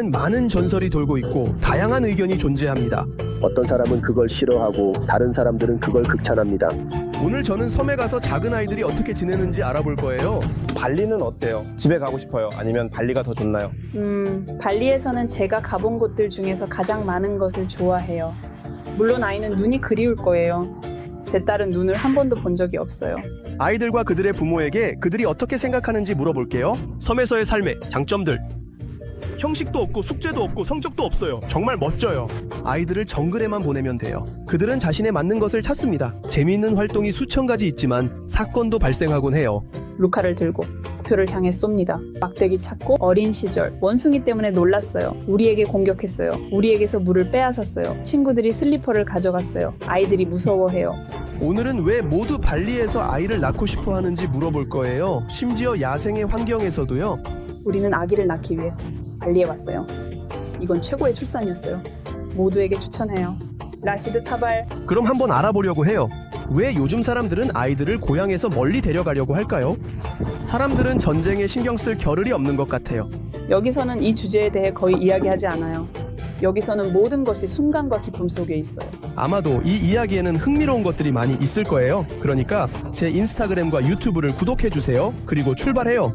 발리에는 많은 전설이 돌고 있고 다양한 의견이 존재합니다. 어떤 사람은 그걸 싫어하고 다른 사람들은 그걸 극찬합니다. 오늘 저는 섬에 가서 작은 아이들이 어떻게 지내는지 알아볼 거예요. 발리는 어때요? 집에 가고 싶어요? 아니면 발리가 더 좋나요? 음, 발리에서는 제가 가본 곳들 중에서 가장 많은 것을 좋아해요. 물론 아이는 눈이 그리울 거예요. 제 딸은 눈을 한 번도 본 적이 없어요. 아이들과 그들의 부모에게 그들이 어떻게 생각하는지 물어볼게요. 섬에서의 삶의 장점들. 형식도 없고 숙제도 없고 성적도 없어요. 정말 멋져요. 아이들을 정글에만 보내면 돼요. 그들은 자신에 맞는 것을 찾습니다. 재미있는 활동이 수천 가지 있지만 사건도 발생하곤 해요. 루카를 들고 목표를 향해 쏩니다. 막대기 찾고 어린 시절 원숭이 때문에 놀랐어요. 우리에게 공격했어요. 우리에게서 물을 빼앗았어요. 친구들이 슬리퍼를 가져갔어요. 아이들이 무서워해요. 오늘은 왜 모두 발리에서 아이를 낳고 싶어 하는지 물어볼 거예요. 심지어 야생의 환경에서도요. 우리는 아기를 낳기 위해 발리에 왔어요. 이건 최고의 출산이었어요. 모두에게 추천해요. 라시드 타발 그럼 한번 알아보려고 해요. 왜 요즘 사람들은 아이들을 고향에서 멀리 데려가려고 할까요? 사람들은 전쟁에 신경 쓸 겨를이 없는 것 같아요. 여기서는 이 주제에 대해 거의 이야기하지 않아요. 여기서는 모든 것이 순간과 기쁨 속에 있어요. 아마도 이 이야기에는 흥미로운 것들이 많이 있을 거예요. 그러니까 제 인스타그램과 유튜브를 구독해 주세요. 그리고 출발해요.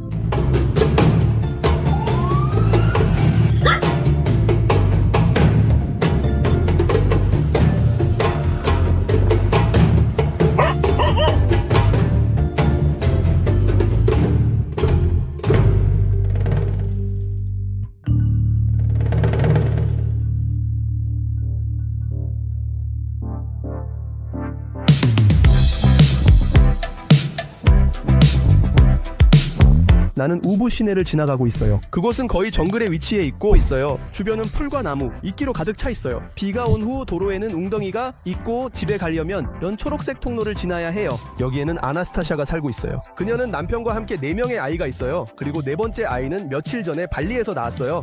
나는 우부 시내를 지나가고 있어요. 그곳은 거의 정글에 위치해 있고 있어요. 주변은 풀과 나무, 이끼로 가득 차 있어요. 비가 온 후 도로에는 웅덩이가 있고 집에 가려면 이런 초록색 통로를 지나야 해요. 여기에는 아나스타샤가 살고 있어요. 그녀는 남편과 함께 4명의 아이가 있어요. 그리고 네 번째 아이는 며칠 전에 발리에서 낳았어요.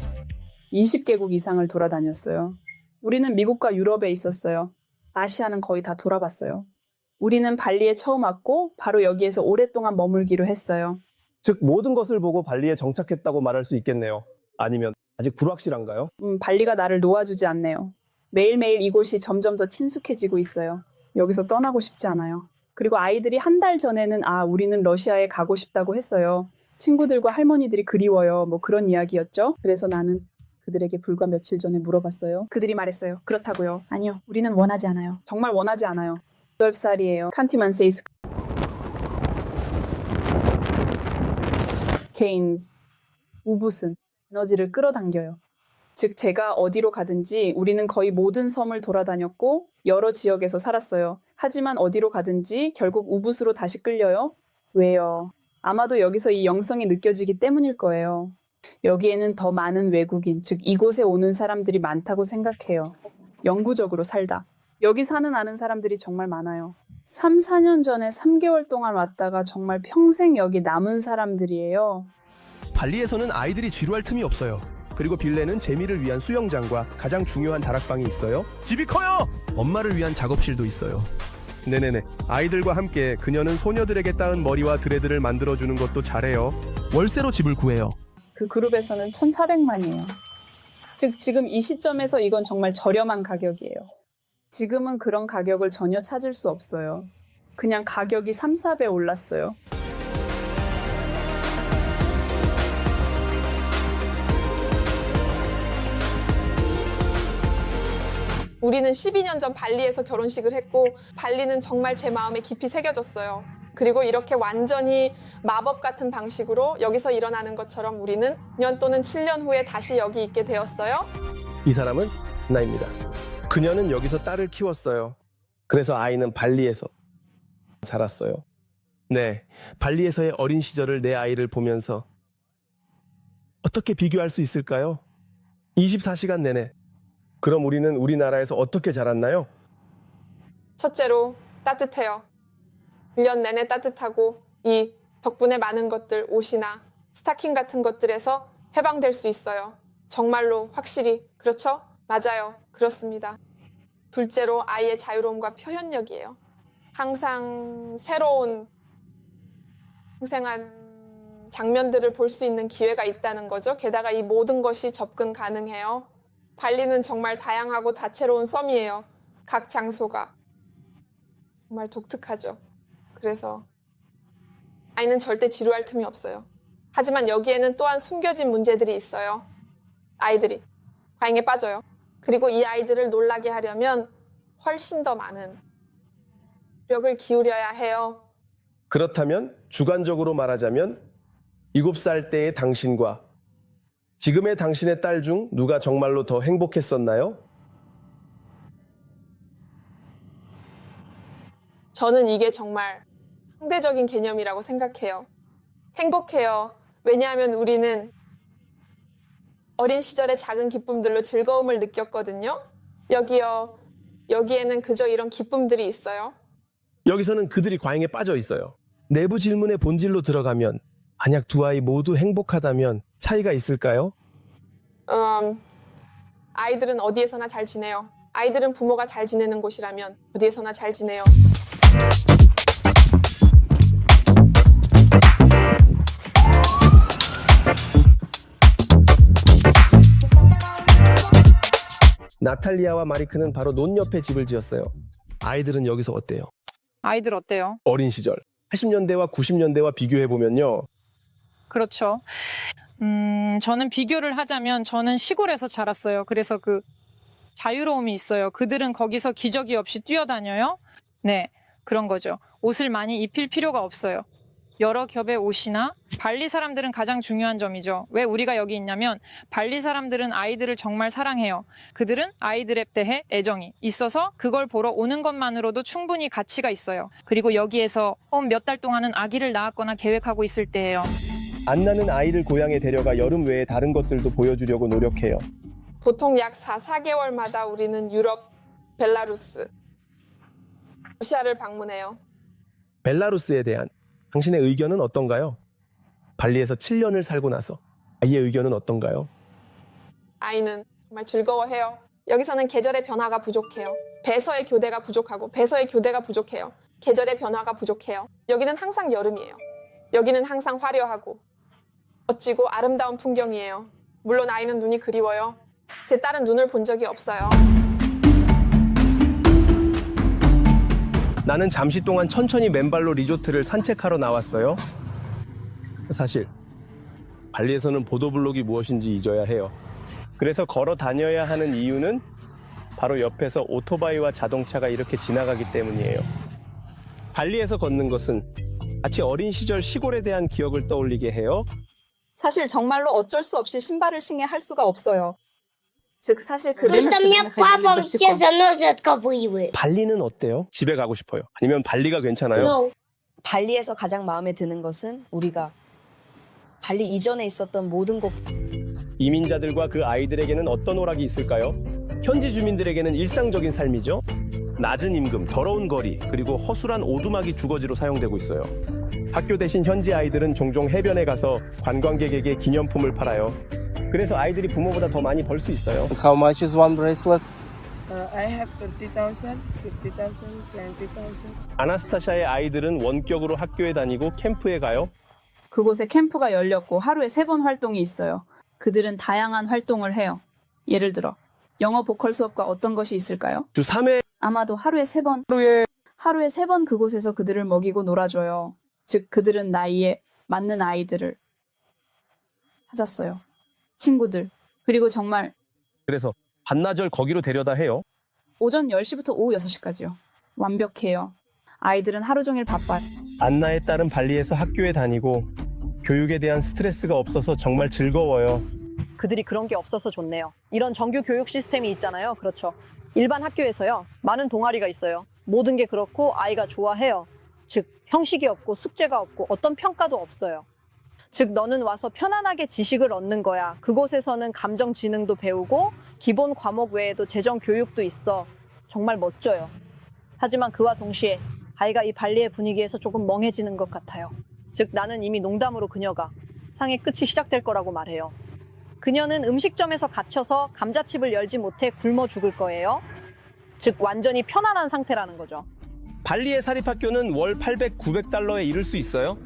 20개국 이상을 돌아다녔어요. 우리는 미국과 유럽에 있었어요. 아시아는 거의 다 돌아봤어요. 우리는 발리에 처음 왔고 바로 여기에서 오랫동안 머물기로 했어요. 즉 모든 것을 보고 발리에 정착했다고 말할 수 있겠네요. 아니면 아직 불확실한가요? 음, 발리가 나를 놓아주지 않네요. 매일매일 이곳이 점점 더 친숙해지고 있어요. 여기서 떠나고 싶지 않아요. 그리고 아이들이 한 달 전에는 아, 우리는 러시아에 가고 싶다고 했어요. 친구들과 할머니들이 그리워요. 뭐 그런 이야기였죠. 그래서 나는 그들에게 불과 며칠 전에 물어봤어요. 그들이 말했어요. 그렇다고요. 아니요. 우리는 원하지 않아요. 정말 원하지 않아요. 12살이에요. 칸티만 세이스. 케인스. 우붓은 에너지를 끌어당겨요. 즉 제가 어디로 가든지 우리는 거의 모든 섬을 돌아다녔고 여러 지역에서 살았어요. 하지만 어디로 가든지 결국 우붓으로 다시 끌려요. 왜요? 아마도 여기서 이 영성이 느껴지기 때문일 거예요. 여기에는 더 많은 외국인, 즉 이곳에 오는 사람들이 많다고 생각해요. 영구적으로 살다. 여기 사는 아는 사람들이 정말 많아요. 3, 4년 전에 3개월 동안 왔다가 정말 평생 여기 남은 사람들이에요. 발리에서는 아이들이 지루할 틈이 없어요. 그리고 빌레는 재미를 위한 수영장과 가장 중요한 다락방이 있어요. 집이 커요! 엄마를 위한 작업실도 있어요. 네네네. 아이들과 함께 그녀는 소녀들에게 따은 머리와 드레드를 만들어주는 것도 잘해요. 월세로 집을 구해요. 그 그룹에서는 1,400만이에요. 즉, 지금 이 시점에서 이건 정말 저렴한 가격이에요. 지금은 그런 가격을 전혀 찾을 수 없어요. 그냥 가격이 3, 4배 올랐어요. 우리는 12년 전 발리에서 결혼식을 했고 발리는 정말 제 마음에 깊이 새겨졌어요. 그리고 이렇게 완전히 마법 같은 방식으로 여기서 일어나는 것처럼 우리는 2년 또는 7년 후에 다시 여기 있게 되었어요. 이 사람은 나입니다. 그녀는 여기서 딸을 키웠어요. 그래서 아이는 발리에서 자랐어요. 네, 발리에서의 어린 시절을 내 아이를 보면서 어떻게 비교할 수 있을까요? 24시간 내내. 그럼 우리는 우리나라에서 어떻게 자랐나요? 첫째로 따뜻해요. 1년 내내 따뜻하고 이 덕분에 많은 것들 옷이나 스타킹 같은 것들에서 해방될 수 있어요. 정말로 확실히 그렇죠? 맞아요. 그렇습니다. 둘째로 아이의 자유로움과 표현력이에요. 항상 새로운 생생한 장면들을 볼 수 있는 기회가 있다는 거죠. 게다가 이 모든 것이 접근 가능해요. 발리는 정말 다양하고 다채로운 섬이에요. 각 장소가 정말 독특하죠. 그래서 아이는 절대 지루할 틈이 없어요. 하지만 여기에는 또한 숨겨진 문제들이 있어요. 아이들이 과잉에 빠져요. 그리고 이 아이들을 놀라게 하려면 훨씬 더 많은 노력을 기울여야 해요. 그렇다면 주관적으로 말하자면 7살 때의 당신과 지금의 당신의 딸 중 누가 정말로 더 행복했었나요? 저는 이게 정말 상대적인 개념이라고 생각해요. 행복해요. 왜냐하면 우리는 어린 시절의 작은 기쁨들로 즐거움을 느꼈거든요. 여기요. 여기에는 그저 이런 기쁨들이 있어요. 여기서는 그들이 과잉에 빠져 있어요. 내부 질문의 본질로 들어가면 만약 두 아이 모두 행복하다면 차이가 있을까요? 음, 아이들은 어디에서나 잘 지내요. 아이들은 부모가 잘 지내는 곳이라면 어디에서나 잘 지내요. 나탈리아와 마리크는 바로 논 옆에 집을 지었어요. 아이들은 여기서 어때요? 아이들 어때요? 어린 시절 80년대와 90년대와 비교해 보면요. 그렇죠. 음, 저는 비교를 하자면 저는 시골에서 자랐어요. 그래서 그 자유로움이 있어요. 그들은 거기서 기저귀 없이 뛰어다녀요. 네, 그런 거죠. 옷을 많이 입힐 필요가 없어요. 여러 겹의 옷이나 발리 사람들은 가장 중요한 점이죠. 왜 우리가 여기 있냐면 발리 사람들은 아이들을 정말 사랑해요. 그들은 아이들에 대해 애정이 있어서 그걸 보러 오는 것만으로도 충분히 가치가 있어요. 그리고 여기에서 몇 달 동안은 아기를 낳았거나 계획하고 있을 때예요. 안 나는 아이를 고향에 데려가 여름 외에 다른 것들도 보여주려고 노력해요. 보통 약 4, 4개월마다 우리는 유럽, 벨라루스, 러시아를 방문해요. 벨라루스에 대한 당신의 의견은 어떤가요? 발리에서 7년을 살고 나서 아이의 의견은 어떤가요? 아이는 정말 즐거워해요. 여기서는 계절의 변화가 부족해요. 배서의 교대가 부족하고 배서의 교대가 부족해요. 계절의 변화가 부족해요. 여기는 항상 여름이에요. 여기는 항상 화려하고 멋지고 아름다운 풍경이에요. 물론 아이는 눈이 그리워요. 제 딸은 눈을 본 적이 없어요. 나는 잠시 동안 천천히 맨발로 리조트를 산책하러 나왔어요. 사실 발리에서는 보도블록이 무엇인지 잊어야 해요. 그래서 걸어 다녀야 하는 이유는 바로 옆에서 오토바이와 자동차가 이렇게 지나가기 때문이에요. 발리에서 걷는 것은 마치 어린 시절 시골에 대한 기억을 떠올리게 해요. 사실 정말로 어쩔 수 없이 신발을 신게 할 수가 없어요. 즉 사실 Потому 그들은 что мне папа все заносит отковыривает. 발리는 어때요? 집에 가고 싶어요. 아니면 발리가 괜찮아요? No. 발리에서 가장 마음에 드는 것은 우리가 발리 이전에 있었던 모든 곳 이민자들과 그 아이들에게는 어떤 오락이 있을까요? 현지 주민들에게는 일상적인 삶이죠. 낮은 임금, 더러운 거리, 그리고 허술한 오두막이 주거지로 사용되고 있어요. 학교 대신 현지 아이들은 종종 해변에 가서 관광객에게 기념품을 팔아요. 그래서 아이들이 부모보다 더 많이 벌 수 있어요. How much is one bracelet? Uh, I have 30,000, 50,000, 20,000. 아나스타샤의 아이들은 원격으로 학교에 다니고 캠프에 가요. 그곳에 캠프가 열렸고 하루에 세 번 활동이 있어요. 그들은 다양한 활동을 해요. 예를 들어 영어 보컬 수업과 어떤 것이 있을까요? 주 3회 아마도 하루에 세 번, 하루에 하루에 세 번 그곳에서 그들을 먹이고 놀아줘요. 즉 그들은 나이에 맞는 아이들을 찾았어요. 친구들 그리고 정말 그래서 반나절 거기로 데려다 해요. 오전 10시부터 오후 6시까지요. 완벽해요. 아이들은 하루 종일 바빠요. 안나의 딸은 발리에서 학교에 다니고 교육에 대한 스트레스가 없어서 정말 즐거워요. 그들이 그런 게 없어서 좋네요. 이런 정규 교육 시스템이 있잖아요. 그렇죠. 일반 학교에서요. 많은 동아리가 있어요. 모든 게 그렇고 아이가 좋아해요. 즉, 형식이 없고 숙제가 없고 어떤 평가도 없어요. 즉, 너는 와서 편안하게 지식을 얻는 거야. 그곳에서는 감정 지능도 배우고 기본 과목 외에도 재정 교육도 있어. 정말 멋져요. 하지만 그와 동시에 아이가 이 발리의 분위기에서 조금 멍해지는 것 같아요. 즉, 나는 이미 농담으로 그녀가 상의 끝이 시작될 거라고 말해요. 그녀는 음식점에서 갇혀서 감자칩을 열지 못해 굶어 죽을 거예요. 즉 완전히 편안한 상태라는 거죠. 발리의 사립학교는 월 800, 900달러에 이를 수 있어요.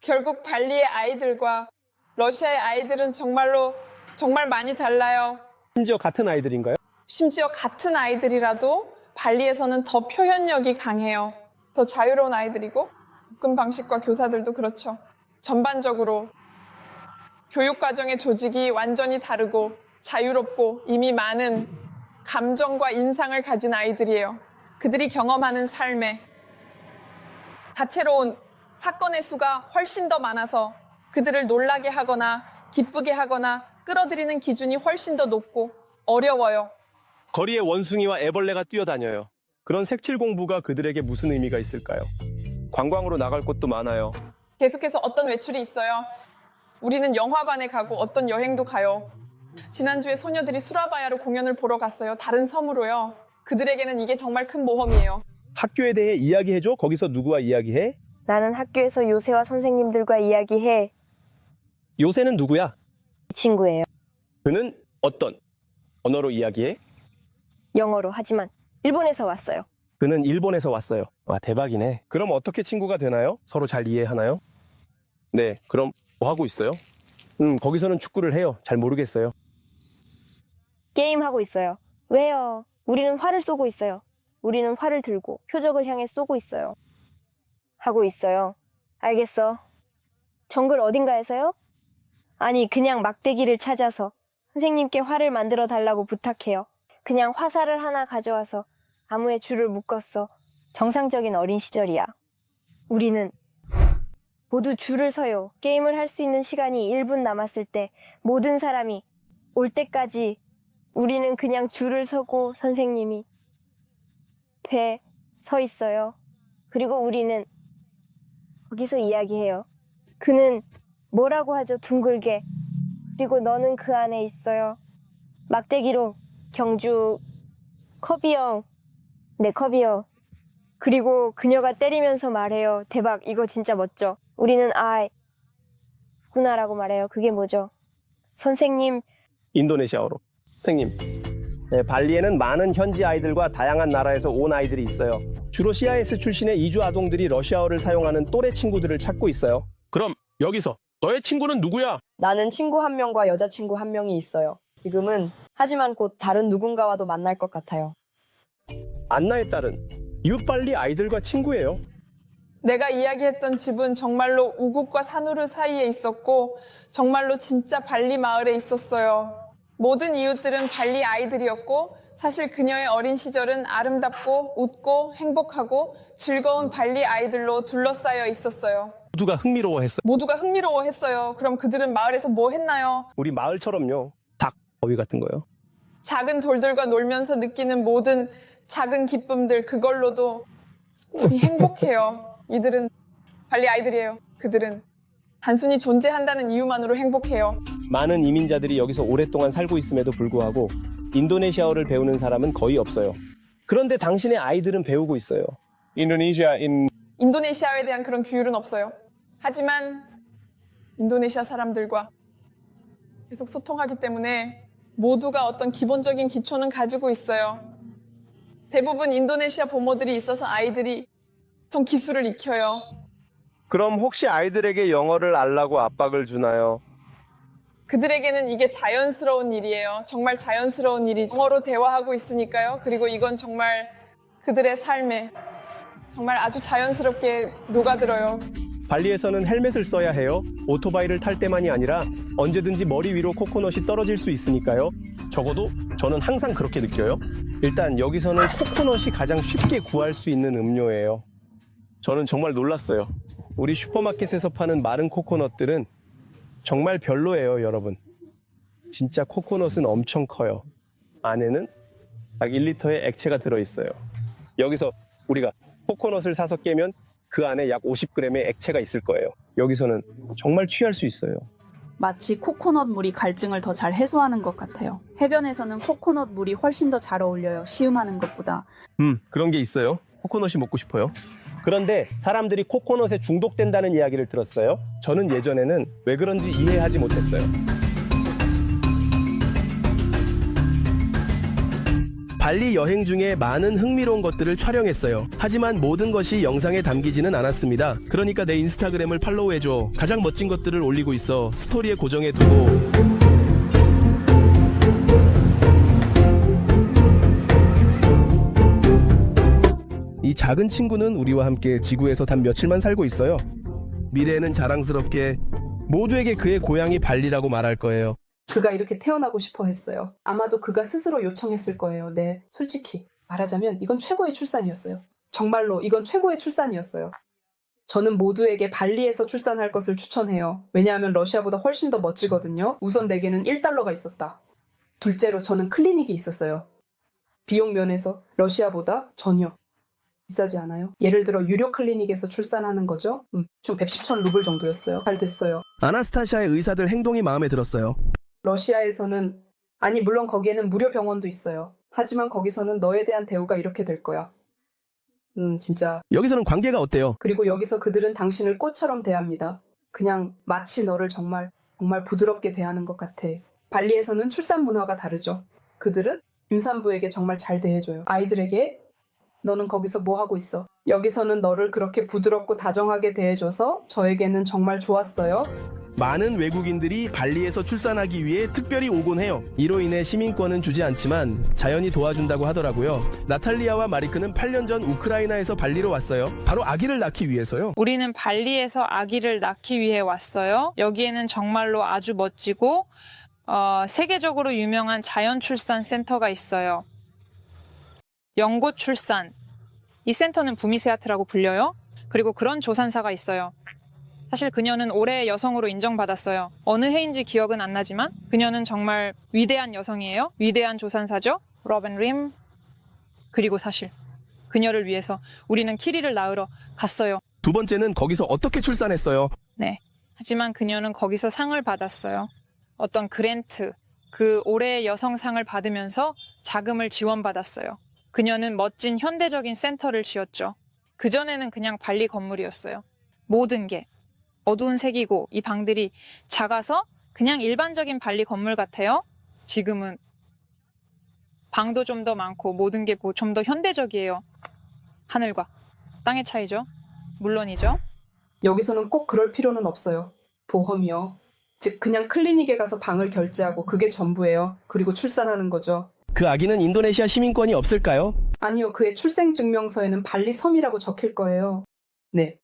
결국 발리의 아이들과 러시아의 아이들은 정말로 정말 많이 달라요. 심지어 같은 아이들인가요? 심지어 같은 아이들이라도 발리에서는 더 표현력이 강해요. 더 자유로운 아이들이고 접근 방식과 교사들도 그렇죠. 전반적으로 교육 과정의 조직이 완전히 다르고 자유롭고 이미 많은 감정과 인상을 가진 아이들이에요. 그들이 경험하는 삶에 다채로운 사건의 수가 훨씬 더 많아서 그들을 놀라게 하거나 기쁘게 하거나 끌어들이는 기준이 훨씬 더 높고 어려워요. 거리에 원숭이와 애벌레가 뛰어다녀요. 그런 색칠 공부가 그들에게 무슨 의미가 있을까요? 관광으로 나갈 곳도 많아요. 계속해서 어떤 외출이 있어요. 우리는 영화관에 가고 어떤 여행도 가요. 지난주에 소녀들이 수라바야로 공연을 보러 갔어요. 다른 섬으로요. 그들에게는 이게 정말 큰 모험이에요. 학교에 대해 이야기해줘? 거기서 누구와 이야기해? 나는 학교에서 요새와 선생님들과 이야기해. 요새는 누구야? 친구예요. 그는 어떤 언어로 이야기해? 영어로 하지만 일본에서 왔어요. 그는 일본에서 왔어요. 와, 대박이네. 그럼 어떻게 친구가 되나요? 서로 잘 이해하나요? 네, 그럼 뭐 하고 있어요? 음, 거기서는 축구를 해요. 잘 모르겠어요. 게임하고 있어요. 왜요? 우리는 활을 쏘고 있어요. 우리는 활을 들고 표적을 향해 쏘고 있어요. 하고 있어요. 알겠어. 정글 어딘가에서요? 아니, 그냥 막대기를 찾아서 선생님께 활을 만들어 달라고 부탁해요. 그냥 화살을 하나 가져와서 나무에 줄을 묶었어. 정상적인 어린 시절이야. 우리는 모두 줄을 서요. 게임을 할 수 있는 시간이 1분 남았을 때 모든 사람이 올 때까지 우리는 그냥 줄을 서고 선생님이 배서 있어요. 그리고 우리는 거기서 이야기해요. 그는 뭐라고 하죠? 둥글게. 그리고 너는 그 안에 있어요. 막대기로 경주 컵이요. 네, 컵이요. 그리고 그녀가 때리면서 말해요. 대박, 이거 진짜 멋져. 우리는 아이, 구나라고 말해요. 그게 뭐죠? 선생님, 인도네시아어로. 선생님. 네, 발리에는 많은 현지 아이들과 다양한 나라에서 온 아이들이 있어요. 주로 CIS 출신의 이주 아동들이 러시아어를 사용하는 또래 친구들을 찾고 있어요. 그럼 여기서 너의 친구는 누구야? 나는 친구 한 명과 여자친구 한 명이 있어요. 지금은 하지만 곧 다른 누군가와도 만날 것 같아요. 안나의 딸은 이웃 발리 아이들과 친구예요. 내가 이야기했던 집은 정말로 우국과 산우르 사이에 있었고 정말로 진짜 발리 마을에 있었어요. 모든 이웃들은 발리 아이들이었고 사실 그녀의 어린 시절은 아름답고 웃고 행복하고 즐거운 발리 아이들로 둘러싸여 있었어요. 모두가 흥미로워했어요. 모두가 흥미로워했어요. 그럼 그들은 마을에서 뭐 했나요? 우리 마을처럼요. 닭, 거위 같은 거요. 작은 돌들과 놀면서 느끼는 모든 작은 기쁨들 그걸로도 이 행복해요. 이들은 발리 아이들이에요. 그들은 단순히 존재한다는 이유만으로 행복해요. 많은 이민자들이 여기서 오랫동안 살고 있음에도 불구하고 인도네시아어를 배우는 사람은 거의 없어요. 그런데 당신의 아이들은 배우고 있어요. 인도네시아 인 인도네시아에 대한 그런 규율은 없어요. 하지만 인도네시아 사람들과 계속 소통하기 때문에 모두가 어떤 기본적인 기초는 가지고 있어요. 대부분 인도네시아 부모들이 있어서 아이들이 보통 기술을 익혀요. 그럼 혹시 아이들에게 영어를 알라고 압박을 주나요? 그들에게는 이게 자연스러운 일이에요. 정말 자연스러운 일이죠. 영어로 대화하고 있으니까요. 그리고 이건 정말 그들의 삶에 정말 아주 자연스럽게 녹아들어요. 발리에서는 헬멧을 써야 해요. 오토바이를 탈 때만이 아니라 언제든지 머리 위로 코코넛이 떨어질 수 있으니까요. 적어도 저는 항상 그렇게 느껴요. 일단 여기서는 코코넛이 가장 쉽게 구할 수 있는 음료예요. 저는 정말 놀랐어요. 우리 슈퍼마켓에서 파는 마른 코코넛들은 정말 별로예요, 여러분. 진짜 코코넛은 엄청 커요. 안에는 약 1리터의 액체가 들어있어요. 여기서 우리가 코코넛을 사서 깨면 그 안에 약 50g의 액체가 있을 거예요. 여기서는 정말 취할 수 있어요. 마치 코코넛 물이 갈증을 더 잘 해소하는 것 같아요. 해변에서는 코코넛 물이 훨씬 더 잘 어울려요. 시음하는 것보다. 음, 그런 게 있어요. 코코넛이 먹고 싶어요. 그런데 사람들이 코코넛에 중독된다는 이야기를 들었어요. 저는 예전에는 왜 그런지 이해하지 못했어요. 발리 여행 중에 많은 흥미로운 것들을 촬영했어요. 하지만 모든 것이 영상에 담기지는 않았습니다. 그러니까 내 인스타그램을 팔로우해줘. 가장 멋진 것들을 올리고 있어. 스토리에 고정해두고. 작은 친구는 우리와 함께 지구에서 단 며칠만 살고 있어요. 미래에는 자랑스럽게 모두에게 그의 고향이 발리라고 말할 거예요. 그가 이렇게 태어나고 싶어 했어요. 아마도 그가 스스로 요청했을 거예요. 네, 솔직히 말하자면 이건 최고의 출산이었어요. 정말로 이건 최고의 출산이었어요. 저는 모두에게 발리에서 출산할 것을 추천해요. 왜냐하면 러시아보다 훨씬 더 멋지거든요. 우선 내게는 1달러가 있었다. 둘째로 저는 클리닉이 있었어요. 비용 면에서 러시아보다 전혀 비싸지 않아요. 예를 들어 유료 클리닉에서 출산하는 거죠. 음, 총 110천 루블 정도였어요. 잘 됐어요. 아나스타샤의 의사들 행동이 마음에 들었어요. 러시아에서는 아니 물론 거기에는 무료 병원도 있어요. 하지만 거기서는 너에 대한 대우가 이렇게 될 거야. 음 진짜. 여기서는 관계가 어때요? 그리고 여기서 그들은 당신을 꽃처럼 대합니다. 그냥 마치 너를 정말 정말 부드럽게 대하는 것 같아. 발리에서는 출산 문화가 다르죠. 그들은 임산부에게 정말 잘 대해줘요. 아이들에게 너는 거기서 뭐 하고 있어? 여기서는 너를 그렇게 부드럽고 다정하게 대해줘서 저에게는 정말 좋았어요. 많은 외국인들이 발리에서 출산하기 위해 특별히 오곤 해요. 이로 인해 시민권은 주지 않지만 자연이 도와준다고 하더라고요. 나탈리아와 마리크는 8년 전 우크라이나에서 발리로 왔어요. 바로 아기를 낳기 위해서요. 우리는 발리에서 아기를 낳기 위해 왔어요. 여기에는 정말로 아주 멋지고 어, 세계적으로 유명한 자연 출산 센터가 있어요. 연고 출산. 이 센터는 부미세아트라고 불려요. 그리고 그런 조산사가 있어요. 사실 그녀는 올해의 여성으로 인정받았어요. 어느 해인지 기억은 안 나지만 그녀는 정말 위대한 여성이에요. 위대한 조산사죠. 로벤 림. 그리고 사실 그녀를 위해서 우리는 키리를 낳으러 갔어요. 두 번째는 거기서 어떻게 출산했어요? 네. 하지만 그녀는 거기서 상을 받았어요. 어떤 그랜트, 그 올해의 여성상을 받으면서 자금을 지원받았어요. 그녀는 멋진 현대적인 센터를 지었죠. 그전에는 그냥 발리 건물이었어요. 모든 게 어두운 색이고 이 방들이 작아서 그냥 일반적인 발리 건물 같아요. 지금은 방도 좀 더 많고 모든 게뭐좀더 현대적이에요. 하늘과 땅의 차이죠. 물론이죠. 여기서는 꼭 그럴 필요는 없어요. 보험이요. 즉 그냥 클리닉에 가서 방을 결제하고 그게 전부예요. 그리고 출산하는 거죠. 그 아기는 인도네시아 시민권이 없을까요? 아니요, 그의 출생증명서에는 발리 섬이라고 적힐 거예요. 네.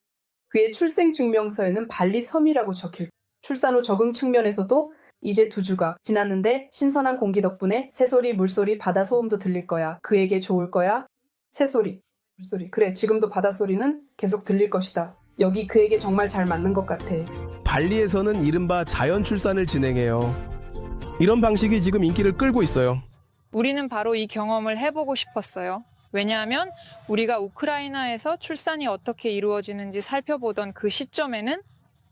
그의 출생증명서에는 발리 섬이라고 적힐 출산 후 적응 측면에서도 이제 두 주가 지났는데 신선한 공기 덕분에 새소리, 물소리, 바다 소음도 들릴 거야. 그에게 좋을 거야. 새소리, 물소리. 그래, 지금도 바다 소리는 계속 들릴 것이다. 여기 그에게 정말 잘 맞는 것 같아. 발리에서는 이른바 자연 출산을 진행해요. 이런 방식이 지금 인기를 끌고 있어요. 우리는 바로 이 경험을 해보고 싶었어요. 왜냐하면 우리가 우크라이나에서 출산이 어떻게 이루어지는지 살펴보던 그 시점에는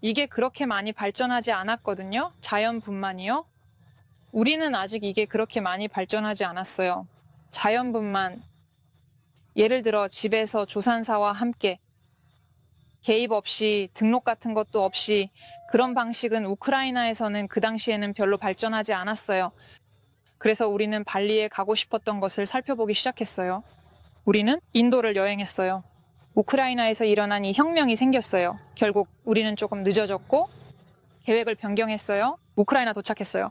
이게 그렇게 많이 발전하지 않았거든요. 자연분만이요. 우리는 아직 이게 그렇게 많이 발전하지 않았어요. 자연분만. 예를 들어 집에서 조산사와 함께 개입 없이 등록 같은 것도 없이 그런 방식은 우크라이나에서는 그 당시에는 별로 발전하지 않았어요. 그래서 우리는 발리에 가고 싶었던 것을 살펴보기 시작했어요. 우리는 인도를 여행했어요. 우크라이나에서 일어난 이 혁명이 생겼어요. 결국 우리는 조금 늦어졌고 계획을 변경했어요. 우크라이나 도착했어요.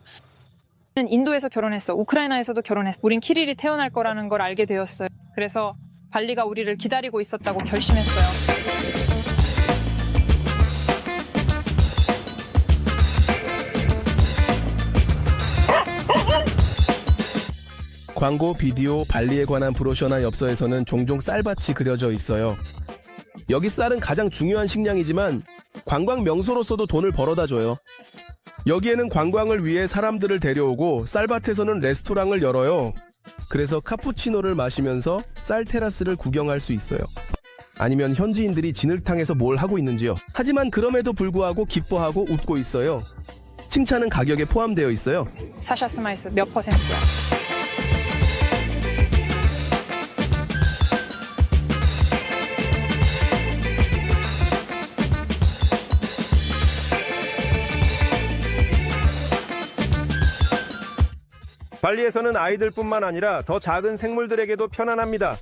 우리는 인도에서 결혼했어. 우크라이나에서도 결혼했어. 우린 키릴이 태어날 거라는 걸 알게 되었어요. 그래서 발리가 우리를 기다리고 있었다고 결심했어요. 광고, 비디오, 발리에 관한 브로셔나 엽서에서는 종종 쌀밭이 그려져 있어요. 여기 쌀은 가장 중요한 식량이지만 관광 명소로서도 돈을 벌어다 줘요. 여기에는 관광을 위해 사람들을 데려오고 쌀밭에서는 레스토랑을 열어요. 그래서 카푸치노를 마시면서 쌀 테라스를 구경할 수 있어요. 아니면 현지인들이 진흙탕에서 뭘 하고 있는지요. 하지만 그럼에도 불구하고 기뻐하고 웃고 있어요. 칭찬은 가격에 포함되어 있어요. 사샤 스마이스 몇 퍼센트야? 발리에서는 아이들뿐만 아니라 더 작은 생물들에게도 편안합니다.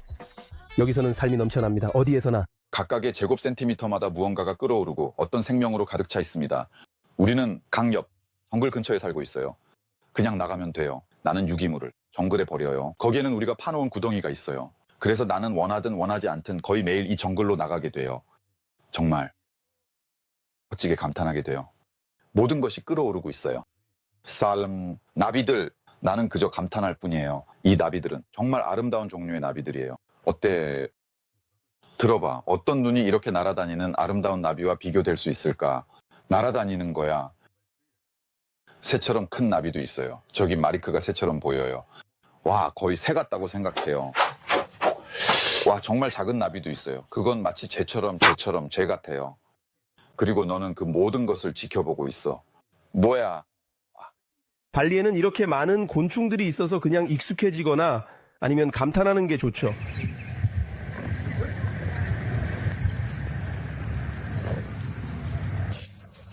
여기서는 삶이 넘쳐납니다. 어디에서나. 각각의 제곱 센티미터마다 무언가가 끓어오르고 어떤 생명으로 가득 차 있습니다. 우리는 강 옆, 정글 근처에 살고 있어요. 그냥 나가면 돼요. 나는 유기물을 정글에 버려요. 거기에는 우리가 파놓은 구덩이가 있어요. 그래서 나는 원하든 원하지 않든 거의 매일 이 정글로 나가게 돼요. 정말 멋지게 감탄하게 돼요. 모든 것이 끓어오르고 있어요. 살름, 나비들, 나는 그저 감탄할 뿐이에요. 이 나비들은 정말 아름다운 종류의 나비들이에요. 어때? 들어봐. 어떤 눈이 이렇게 날아다니는 아름다운 나비와 비교될 수 있을까? 날아다니는 거야. 새처럼 큰 나비도 있어요. 저기 마리크가 새처럼 보여요. 와, 거의 새 같다고 생각해요. 와, 정말 작은 나비도 있어요. 그건 마치 쟤처럼, 쟤처럼, 쟤 같아요. 그리고 너는 그 모든 것을 지켜보고 있어. 뭐야? 발리에는 이렇게 많은 곤충들이 있어서 그냥 익숙해지거나 아니면 감탄하는 게 좋죠.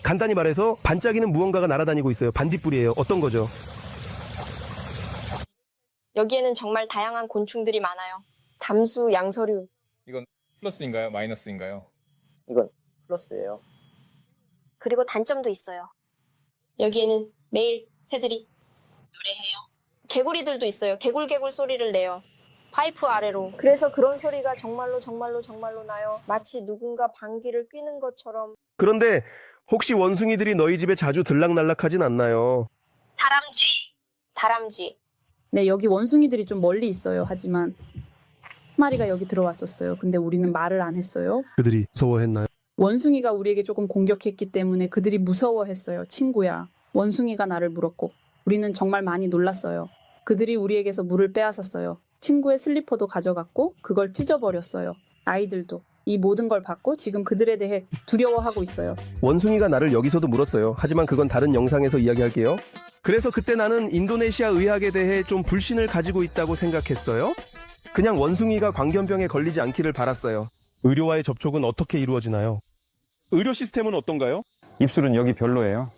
간단히 말해서 반짝이는 무언가가 날아다니고 있어요. 반딧불이에요. 어떤 거죠? 여기에는 정말 다양한 곤충들이 많아요. 담수, 양서류. 이건 플러스인가요? 마이너스인가요? 이건 플러스예요. 그리고 단점도 있어요. 여기에는 매일 새들이 노래해요. 개구리들도 있어요. 개굴개굴 소리를 내요. 파이프 아래로. 그래서 그런 소리가 정말로 정말로 정말로 나요. 마치 누군가 방귀를 뀌는 것처럼. 그런데 혹시 원숭이들이 너희 집에 자주 들락날락하진 않나요? 다람쥐. 다람쥐. 네, 여기 원숭이들이 좀 멀리 있어요. 하지만 한 마리가 여기 들어왔었어요. 근데 우리는 말을 안 했어요. 그들이 무서워했나요? 원숭이가 우리에게 조금 공격했기 때문에 그들이 무서워했어요. 친구야. 원숭이가 나를 물었고 우리는 정말 많이 놀랐어요. 그들이 우리에게서 물을 빼앗았어요. 친구의 슬리퍼도 가져갔고 그걸 찢어버렸어요. 아이들도 이 모든 걸 받고 지금 그들에 대해 두려워하고 있어요. 원숭이가 나를 여기서도 물었어요. 하지만 그건 다른 영상에서 이야기할게요. 그래서 그때 나는 인도네시아 의학에 대해 좀 불신을 가지고 있다고 생각했어요. 그냥 원숭이가 광견병에 걸리지 않기를 바랐어요. 의료와의 접촉은 어떻게 이루어지나요? 의료 시스템은 어떤가요? 입술은 여기 별로예요.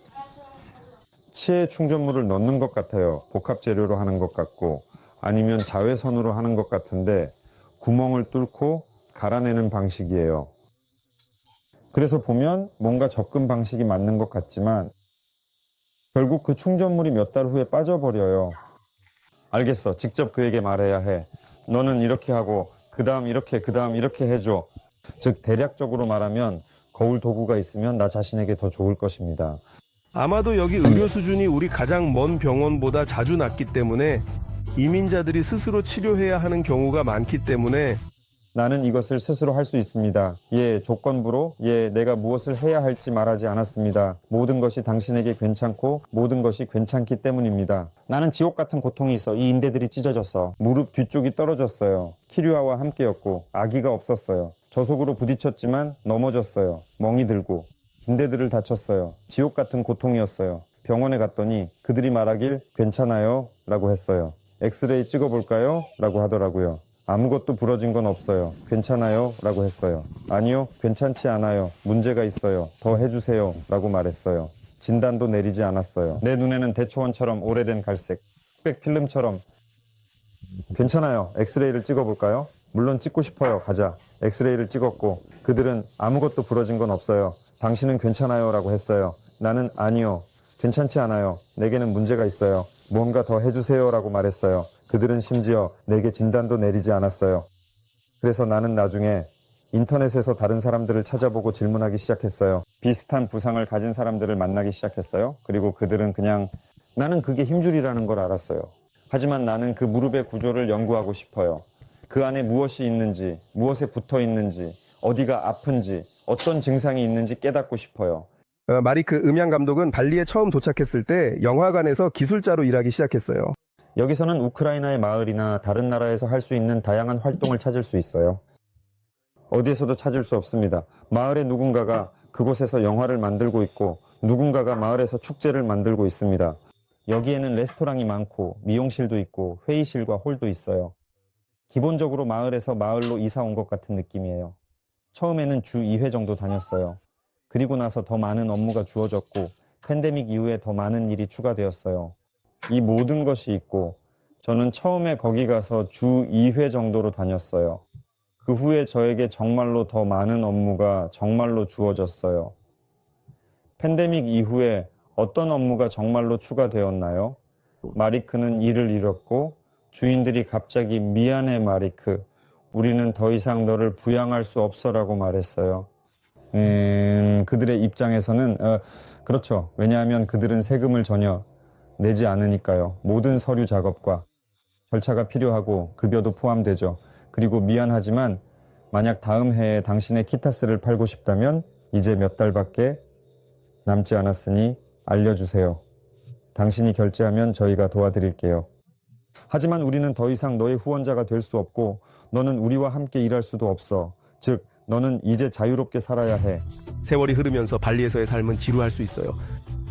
치에 충전물을 넣는 것 같아요. 복합 재료로 하는 것 같고 아니면 자외선으로 하는 것 같은데 구멍을 뚫고 갈아내는 방식이에요. 그래서 보면 뭔가 접근 방식이 맞는 것 같지만 결국 그 충전물이 몇 달 후에 빠져버려요. 알겠어. 직접 그에게 말해야 해. 너는 이렇게 하고 그 다음 이렇게 그 다음 이렇게 해줘. 즉 대략적으로 말하면 거울 도구가 있으면 나 자신에게 더 좋을 것입니다. 아마도 여기 의료 수준이 우리 가장 먼 병원보다 자주 낮기 때문에 이민자들이 스스로 치료해야 하는 경우가 많기 때문에 나는 이것을 스스로 할 수 있습니다. 예, 조건부로 예, 내가 무엇을 해야 할지 말하지 않았습니다. 모든 것이 당신에게 괜찮고 모든 것이 괜찮기 때문입니다. 나는 지옥 같은 고통이 있어. 이 인대들이 찢어졌어. 무릎 뒤쪽이 떨어졌어요. 키류아와 함께였고 아기가 없었어요. 저속으로 부딪혔지만 넘어졌어요. 멍이 들고 인대들을 다쳤어요. 지옥 같은 고통이었어요. 병원에 갔더니 그들이 말하길 괜찮아요 라고 했어요. 엑스레이 찍어볼까요? 라고 하더라고요. 아무것도 부러진 건 없어요. 괜찮아요? 라고 했어요. 아니요, 괜찮지 않아요. 문제가 있어요. 더 해주세요. 라고 말했어요. 진단도 내리지 않았어요. 내 눈에는 대초원처럼 오래된 갈색, 흑백 필름처럼 괜찮아요. 엑스레이를 찍어볼까요? 물론 찍고 싶어요. 가자. 엑스레이를 찍었고 그들은 아무것도 부러진 건 없어요. 당신은 괜찮아요. 라고 했어요. 나는 아니요. 괜찮지 않아요. 내게는 문제가 있어요. 뭔가 더 해주세요. 라고 말했어요. 그들은 심지어 내게 진단도 내리지 않았어요. 그래서 나는 나중에 인터넷에서 다른 사람들을 찾아보고 질문하기 시작했어요. 비슷한 부상을 가진 사람들을 만나기 시작했어요. 그리고 그들은 그냥 나는 그게 힘줄이라는 걸 알았어요. 하지만 나는 그 무릎의 구조를 연구하고 싶어요. 그 안에 무엇이 있는지, 무엇에 붙어 있는지, 어디가 아픈지, 어떤 증상이 있는지 깨닫고 싶어요. 어, 마리크 음향 감독은 발리에 처음 도착했을 때 영화관에서 기술자로 일하기 시작했어요. 여기서는 우크라이나의 마을이나 다른 나라에서 할 수 있는 다양한 활동을 찾을 수 있어요. 어디에서도 찾을 수 없습니다. 마을의 누군가가 그곳에서 영화를 만들고 있고 누군가가 마을에서 축제를 만들고 있습니다. 여기에는 레스토랑이 많고 미용실도 있고 회의실과 홀도 있어요. 기본적으로 마을에서 마을로 이사 온 것 같은 느낌이에요. 처음에는 주 2회 정도 다녔어요. 그리고 나서 더 많은 업무가 주어졌고 팬데믹 이후에 더 많은 일이 추가되었어요. 이 모든 것이 있고 저는 처음에 거기 가서 주 2회 정도로 다녔어요. 그 후에 저에게 정말로 더 많은 업무가 정말로 주어졌어요. 팬데믹 이후에 어떤 업무가 정말로 추가되었나요? 마리크는 일을 잃었고 주인들이 갑자기 미안해 마리크. 우리는 더 이상 너를 부양할 수 없어라고 말했어요. 음, 그들의 입장에서는 어, 그렇죠. 왜냐하면 그들은 세금을 전혀 내지 않으니까요. 모든 서류 작업과 절차가 필요하고 급여도 포함되죠. 그리고 미안하지만 만약 다음 해에 당신의 키타스를 팔고 싶다면 이제 몇 달밖에 남지 않았으니 알려주세요. 당신이 결제하면 저희가 도와드릴게요. 하지만 우리는 더 이상 너의 후원자가 될 수 없고 너는 우리와 함께 일할 수도 없어. 즉, 너는 이제 자유롭게 살아야 해. 세월이 흐르면서 발리에서의 삶은 지루할 수 있어요.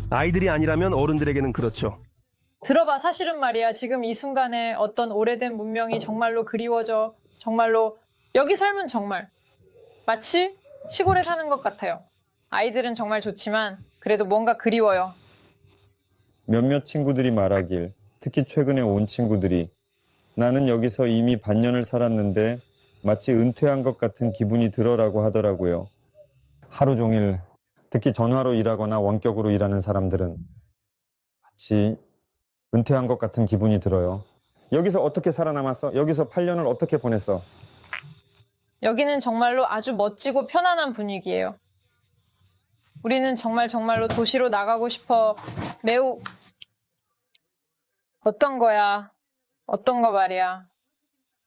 아이들이 아니라면 어른들에게는 그렇죠. 들어봐 사실은 말이야 지금 이 순간에 어떤 오래된 문명이 정말로 그리워져 정말로 여기 삶은 정말 마치 시골에 사는 것 같아요 아이들은 정말 좋지만 그래도 뭔가 그리워요 몇몇 친구들이 말하길, 특히 최근에 온 친구들이 나는 여기서 이미 반년을 살았는데 마치 은퇴한 것 같은 기분이 들어라고 하더라고요. 하루 종일, 특히 전화로 일하거나 원격으로 일하는 사람들은 마치 은퇴한 것 같은 기분이 들어요. 여기서 어떻게 살아남았어? 여기서 8년을 어떻게 보냈어? 여기는 정말로 아주 멋지고 편안한 분위기예요 우리는 정말 정말로 도시로 나가고 싶어 매우 어떤 거야 어떤 거 말이야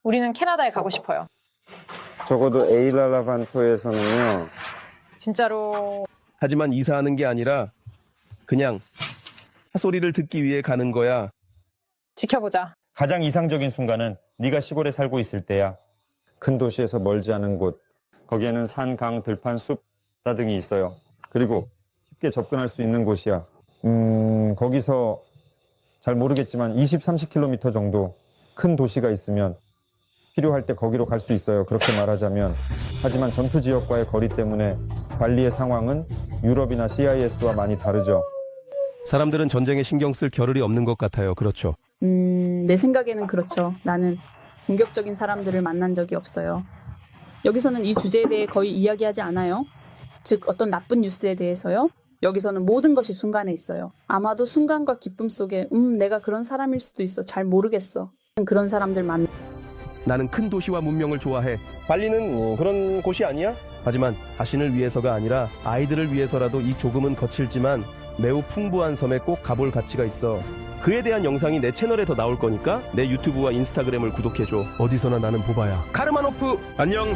우리는 캐나다에 가고 싶어요 적어도 에일랄라반토에서는요. 진짜로 하지만 이사하는 게 아니라 그냥 사소리를 듣기 위해 가는 거야. 지켜보자 가장 이상적인 순간은 네가 시골에 살고 있을 때야. 큰 도시에서 멀지 않은 곳. 거기에는 산, 강, 들판, 숲 등이 있어요. 그리고 쉽게 접근할 수 있는 곳이야. 음, 거기서 잘 모르겠지만 20, 30km 정도 큰 도시가 있으면 필요할 때 거기로 갈 수 있어요. 그렇게 말하자면. 하지만 전투 지역과의 거리 때문에 발리의 상황은 유럽이나 CIS와 많이 다르죠. 사람들은 전쟁에 신경 쓸 겨를이 없는 것 같아요. 그렇죠. 음, 내 생각에는 그렇죠. 나는 공격적인 사람들을 만난 적이 없어요. 여기서는 이 주제에 대해 거의 이야기하지 않아요. 즉, 어떤 나쁜 뉴스에 대해서요. 여기서는 모든 것이 순간에 있어요. 아마도 순간과 기쁨 속에, 음, 내가 그런 사람일 수도 있어. 잘 모르겠어. 그런 사람들 만 나는 큰 도시와 문명을 좋아해. 발리는 어, 그런 곳이 아니야? 하지만 자신을 위해서가 아니라 아이들을 위해서라도 이 조금은 거칠지만 매우 풍부한 섬에 꼭 가볼 가치가 있어. 그에 대한 영상이 내 채널에 더 나올 거니까 내 유튜브와 인스타그램을 구독해줘. 어디서나 나는 보바야. 카르마노프 안녕.